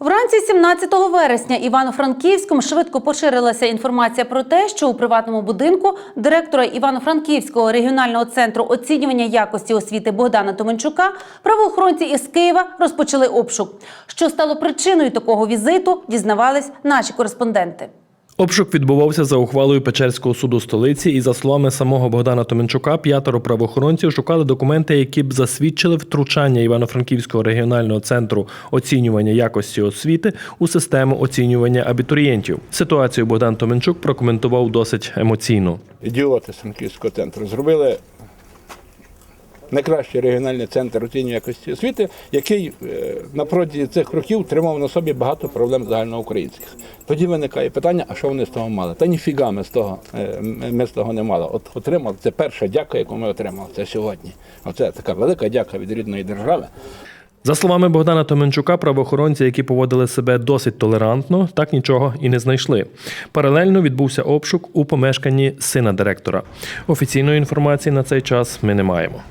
Вранці 17 вересня Івано-Франківськом швидко поширилася інформація про те, що у приватному будинку директора Івано-Франківського регіонального центру оцінювання якості освіти Богдана Томенчука правоохоронці із Києва розпочали обшук. Що стало причиною такого візиту, дізнавались наші кореспонденти. Обшук відбувався за ухвалою Печерського суду столиці, і за словами самого Богдана Томенчука, п'ятеро правоохоронців шукали документи, які б засвідчили втручання Івано-Франківського регіонального центру оцінювання якості освіти у систему оцінювання абітурієнтів. Ситуацію Богдан Томенчук прокоментував досить емоційно. ідіоти з Франківського центру зробили найкращий регіональний центр оцінювання якості освіти, який е, на протязі цих років тримав на собі багато проблем загальноукраїнських. Тоді виникає питання, а що вони з того мали? Та ніфіга ми з того, е, ми з того не мали. От отримали, це перша дяка, яку ми отримали. Це сьогодні. Оце така велика дяка від рідної держави. За словами Богдана Томенчука, правоохоронці, які поводили себе досить толерантно, так нічого і не знайшли. Паралельно відбувся обшук у помешканні сина директора. Офіційної інформації на цей час ми не маємо.